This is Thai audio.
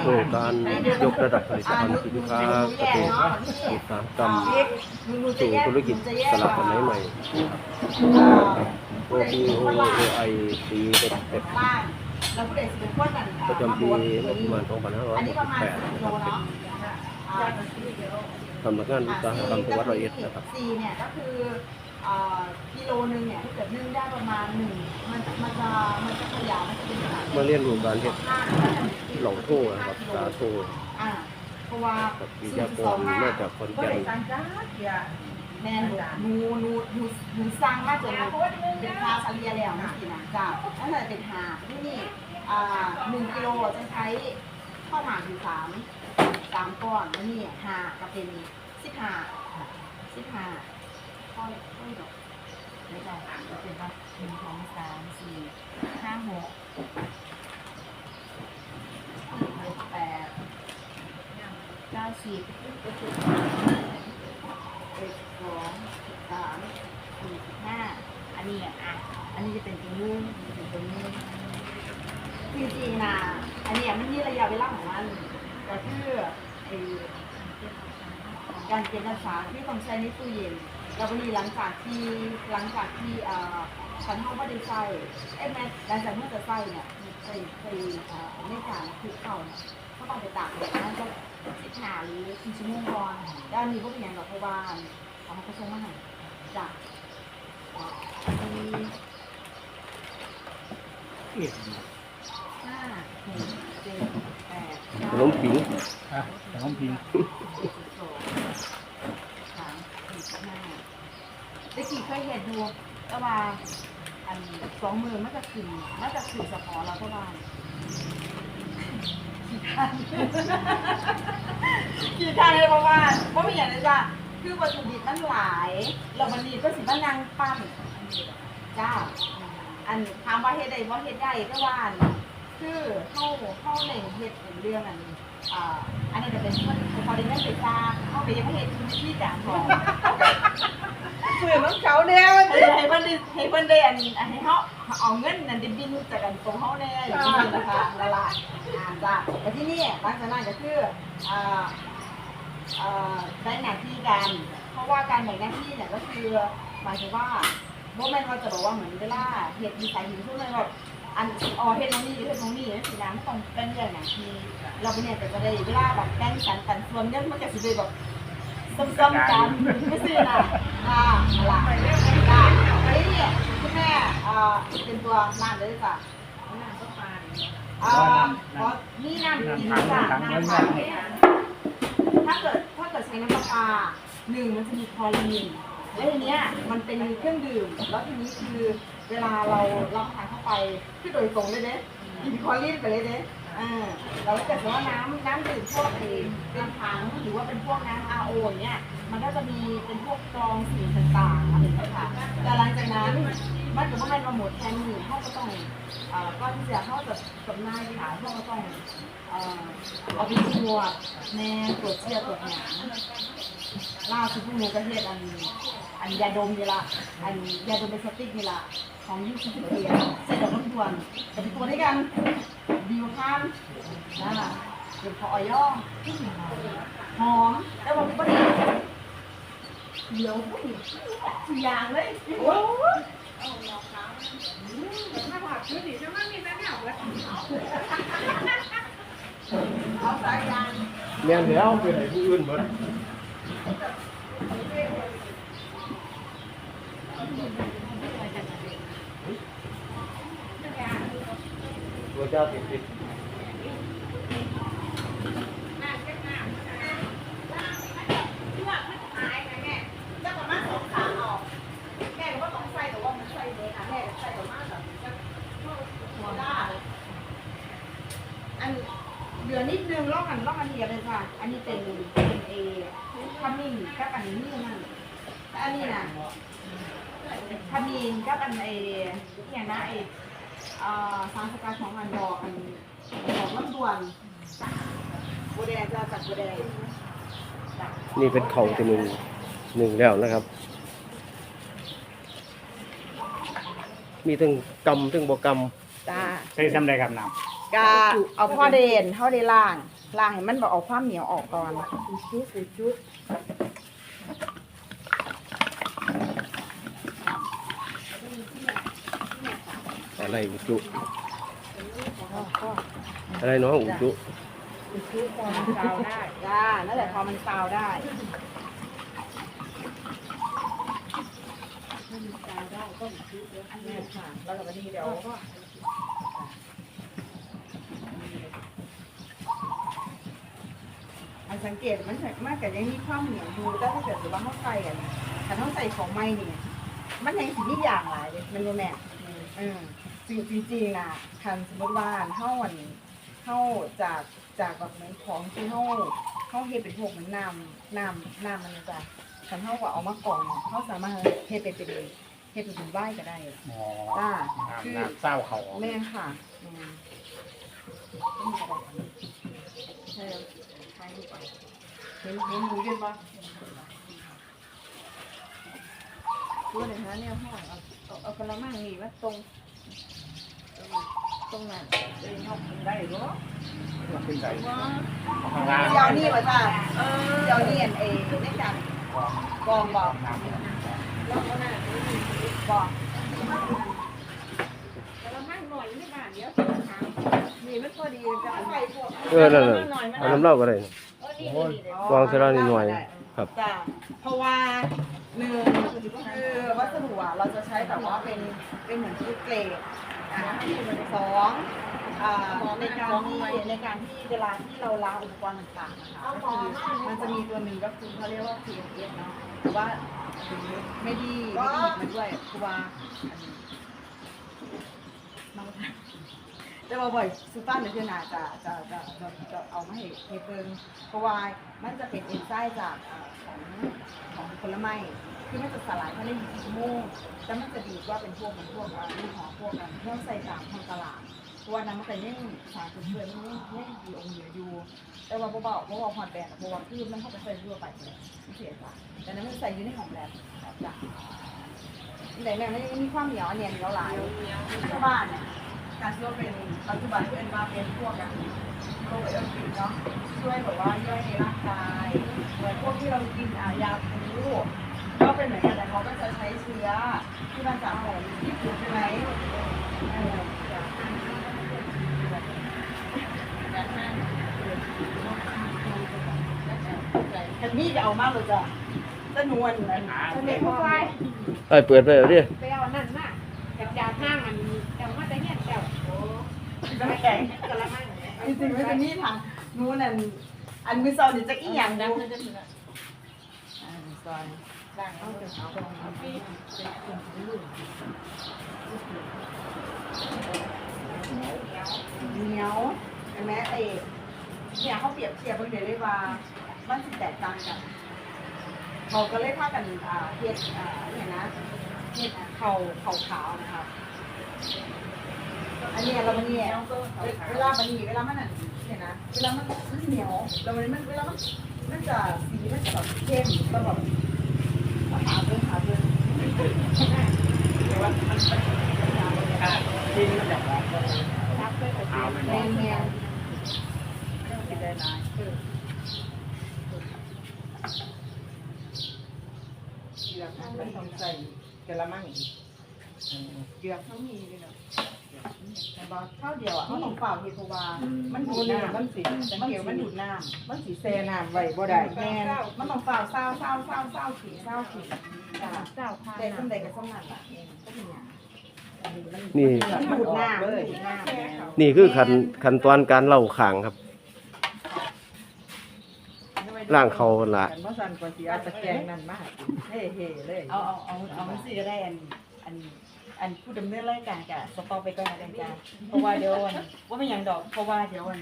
โครงการยกระดับผลิตภัณฑ์สินค้าเกษตรอุตสาหกรรมสู่ธุรกิจตลาดสมัยใหม่ OPOAI ปีเด็ดเด็ดเด็กสิเป็นคนกันประจำปีงบประมาณอันนี้ประมาณสิบ2568นะครับสำนักงานอุตสาหกรรมจังหวัดร้อยเอ็ดนะครับสี่เนี่ยก็คือเอ่อกิโลนึงเนี่ยถ้าเกิดนึ่งได้ประมาณหนึ่งมันมันจะมันจะขยาวมันจะเป็นขนาดมาเรียนรู้การเฮ็ด ห้าหลงโทนะครับสาโทอ่าเพราะว่ากับวิทยากรมาจากขอนแก่นแม่นหนูหนูหนูหนูสร้างมาจนเป็นคาซาเลียแล้วนะสินะจ้ะนั่นแหละเป็นหาที่นี่อ่าหนึ่งกิโลจะใช้ข้าวหมากอยู่สามสามก้อนแล้วนี่หากับเป็นสิบหาสิบหาข้อยข้อยดอกไม่ได้จะเป็นว่าหนึ่งสองสามสี่ห้าหกเจ็ดแปดเก้าสิบเอ็ดสองสามสี่ห้าอันนี้อะ อันนี้จะเป็นตัวนึงเป็นตัวนึงจริงๆนะอันนี้มันมีระยะเวลาของมันแต่คือไอการเก็บรักษาที่ต้องใช้ในตู้เย็นแล้ววันนี้หลังจากที่หลังจากที่เอ่อฉันเข้าไม่ได้ใส่เอ้ยแม่หลังจากเมื่อจะใส่เนี่ยใส่ใส่เอ่อในการคือเก่าเนี่ยเขาต้องไปตากแดดนั่นก็ สิบหาหรือสี่ชั่วโมงก่อนด้านนี้ก็เป็นอย่างดอกเพราะว่าเอามาผสมมาให้จ้ะมีเอ็ดห้าหกเจ็ดแปดขนมผิงอะแต่ห้องพิงสองสามสี่ห้าได้กี่เคยเห็นดูแต่ว่าอันสองมือมันจะขึ้นมันจะขึ้นสะพอเราเท่าไหร่ กี่คันกี่คันเลยประมาณเพราะไม่อย่างนี้จ้ะคือวัตถุดิบมันหลายเรามันดีก็สิมันนางปั้นจ้า อันถามว่าเฮ็ดได้บ่เฮ็ดได้ก็ว่าอันคือเข้าเข้าในเฮ็ดเป็นเรื่องอันอ่าอันนี้จะเป็นคนพอได้เงินไปจ้างเข้าไปยังไม่เฮ็ดที่จางของฝืนน้องเขาเนี่ยให้ให้เพิ่นได้ให้เพิ่นได้อันอันให้เฮา เอาเงินนั่นได้บินจากกันตรงเฮาแน่อย่างนี้นะคะละละอ่าจ้ะแต่ที่นี่หลังจากนั้นก็คืออ่าอ่าได้หน้าที่กันเพราะว่าการแบ่งหน้าที่เนี่ยก็คือหมายถึงว่าโมเมนต์เราจะบอกว่าเหมือนเวลาเฮ็ดมีสายหินทุกเลยแบบอันอ๋อเฮ็ดตรงนี้เฮ็ดตรงนี้นะสีน้ำต้องเป็นอย่างหน้าที่เราไปเนี่ยแต่จะได้เวลาแบบแบ่งกันกันส่วนเงินมันก็สิได้แบบซ้ำๆกันไม่สินะอ่าอะ ไอันนี้เนี่ยคุณแม่อ่าเป็นตัวน้ำเลยจ้ะอ่าเพราะนี่น้ำกินจ้ะน้ำค่ะถ้าเกิดถ้าเกิดใช้น้ำปลาปาหนึ่งมันจะมีคลอรีนแล้วทีเนี้ยมันเป็นเครื่องดื่ม แล้วทีนี้คือเวลาเรารับประทานเข้าไปคือโดยตรงเลยเด้กินคลอรีนไปเลยเด้ อ่าแล้วถ้าเกิดว่าน้ำน้ำดื่มพวกเอเป็นถังหรือว่าเป็นพวกน้ำ RO อย่างเนี้ยมันก็จะมีเป็นพวกกรองสีต่างๆอะไรอย่างเงี้ยค่ะแต่หลังจากนั้นมันจะต้องให้มาหมดแทนหนึ่งเขาก็ต้องเอ่อก็ที่จะเขากับกับนายขายเขาก็ต้องเอ่อเอาไปตรวแน่ตรวจเชื้อตรวจหนามล่าสุดพวกหนูก็เฮ็ดอันอันยาดมนี่ละอันยาดมเป็นสติ๊กนี่ละ ของยูซิเทียใส่ดอกน้ำตวลแต่เป็นตัวด้วยกันดีลข้ามนั่นแหละเป็นพออย่อหอมแล้วมันก็ดีเดี๋ยวผู้หญิงทุกอย่างเลยโอ้ยถ้าผักคือดีจะไม่มีแม่แม่เอาไว้เอาสายยางแม่นแล้วไปไหนผู้อื่นหมด ตัวเจ้าติดติดที่ว่ามันหายไงแม่แล้วประมาสองขาออกแม่ว่าต้องใสแต่ว่ามันใสเด็กอะแม่ใส่ประมาณแบบจะหัวด้าอันเหลือนิดนึงลอกกันลอกกันเทียบเลยค่ะ อันนี้เป็นเป็นเอขมิ้นกับอันนี้นี่นั่นแต่อันนี้น่ะขมิ้นกับอันเอเนี่ยนะเอ สารสกัดของอันดอกอันดอกลำดวนบัวแดงจะจากบัวแดงนี่เป็นเขาที่หนึ่งหนึ่งแล้วนะครับ มีทั้งกำทั้งบกรรมจ้าใช้ทำอะไรครับน้กาเอาพ่อเดนเท่าได้ล่างล่างให้มันบอกเอาความเหนียวออกก่อน จุดจุด อะไรอุจุอะไรน้องอุจุจุดพอมันกาวได้จ้านั่นแหละพอมันซาวได้กาวได้ก็จุดแล้วนี่ค่ะแล้วก็วันนี้เดี๋ยวอันสังเกตมันจะมากแต่ยังมีความเหนียวอยู่แต่ถ้าเกิดว่าเขาใส่กันแต่เขาใส่ของไม่นี่มันยังสิมีอย่างหลายเลยมันรู้แม่เออ จริงจริงๆนะคันสมมติว่าเท่าวันเท่าจากจากแบบเหมือนของที่เท่าเท่าเฮ็ดเป็นพวกเหมือนน้ำน้ำน้ำมันจะคันเท่าว่าเอามากรองเขาสามารถเฮ็ดเป็นเป็นเฮ็ดเป็นเป็นว่ายก็ได้อ๋อจ้าน้ำคือน้ำเศร้าเขาแม่ค่ะอืมใช่ใช่ลูกอะเห็นเห็นหมูยืนปะตัวไหนฮะเนี่ยห้องเอาเอาเอากระมังนี่มาตรง ตรงนั้นเองได้หรอขึ้นใจว้าข้างล่างเดี๋ยวนี่วะจ้าเดี๋ยวนี่อันเองในการกองบอกน้ำแล้วก็น่ะบอกแต่ละมั่งหน่อยไม่บาทเดียวถามนี่มันพอดีจะใส่พวกเออนั่นน่ะเอาน้ำเหล้าก็ได้วางเสยละนิดหน่อยครับจ้ะเพราะว่าหนึ่งคือวัสดุอะเราจะใช้แบบว่าเป็นเป็นเหมือนชุดเกรด สองในการที่ในการที่เวลาที่เราล้างอุปกรณ์ต่างๆนะคะก็คือมันจะมีตัวหนึ่งก็คือเขาเรียกว่า PFS เนาะแต่ว่าไม่ดีไม่ดีมันด้วยคือว่าอัน นี้จะมาบ่อยซูต้าเนื้อนาจะจะจะจะจะเอามาให้ให้เพิ่งเพราะว่ามันจะเป็นเอนไซม์จากของของผลไม้คือมันจะสลายภายในยี่สิบชั่วโมงแต่มันจะดีกว่าเป็นพวกเป็นพวกอ่ายี่ห้อพวกกันที่เราใส่ตามท้องตลาดเพราะว่าน้ำมันจะยังสารเพื่อนๆยังยังดีองค์เหลืออยู่ แต่ว่าเบาๆเบาๆผ่อนแบนเพราะว่าคือมันเข้าจะใส่ทั่วไปเลยเสียจ้ะแต่นั้นมันใส่อยู่ในของแบบแบบจ้ะแต่แม่ไม่มีความเหนียวเนียนเหนียวหลายชาวบ้านเนี่ย การที่ว่าเป็นปัจจุบันเป็นมาเป็นพวกกันโรคไบโอติกเนาะช่วยแบบว่าย่อยในร่างกายเหมือนพวกที่เรากินยาคูก็เป็นเหมือนกันแต่เขาก็จะใช้เชื้อที่มาจากของญี่ปุ่นใช่ไหมแต่นี่จะเอามากเลยจ้ะจะนวลเหมือนะเลพวกไอ้เปิดไปเอาดิไปเอานั่นมาจากยาห้างมันแต่ว่าแต่เนี่ยแต่ จะไม่แข็งจริงๆไม่เป็นนี่ทางนู้นอันอันมือซอยนี่จะอีหยังนะอ่ามือซอยล่างเอาเดี๋ยวเอาไปเอาไปเหนียวเห็นไหมเอ้เนี่ยเขาเปรียบเทียบกันเดลยว่ามันสิแตกต่างกันเขาก็เลยพากันอ่าเฮ็ดอ่าเนี่ยนะเฮ็ดเขาเขาขาวนะครับ อันนี้เรามันเนี่ยเวลามันนี่เวลามันนั่นเนี่ยนะเวลามันมันเหนียวแล้วมันมันเวลามันมันจะสีมันจะแบบเข้มแล้วแบบหาเพื่อนหาเพื่อนแต่ว่ามันมันถ้าที่มันจะมองก็เท้ามันแมมองนแมนไม่ได้นายคือเกือกมันต้องใส่กระมังอีกเกือกเขามีเลยเนาะ แต่ว่าข้าวเดียวอะเขาต้องเปล่าเฮโทวามันดูดน้ำมันสีสังเกตมันดูดน้ำมันสีแซ่น้ำไว้บ่ได้แมนมันต้องเปล่าเศร้าเศร้าเศร้าเศร้าขีเศร้าขีจ้ะเจ้าค่ะแต่คนใดก็ต้องนั่นล่ะเองก็เป็นอย่างนี่มันดูดน้ำเลยดูดน้ำนี่คือขั้นขั้นตอนการเล่าขางครับล่างเขาละกันบ่สั่นกว่าสิเอาตะแกรงนั่นมาให้เฮ่ๆเลยเอาเอาเอาเอามันสิก็ได้อันอัน อันผู้ดำเนินรายการกะสต็อปไปก่อนนะจ้ะเพราะว่าเดี๋ยววันว่าไม่อย่างดอกเพราะว่าเดี๋ยววัน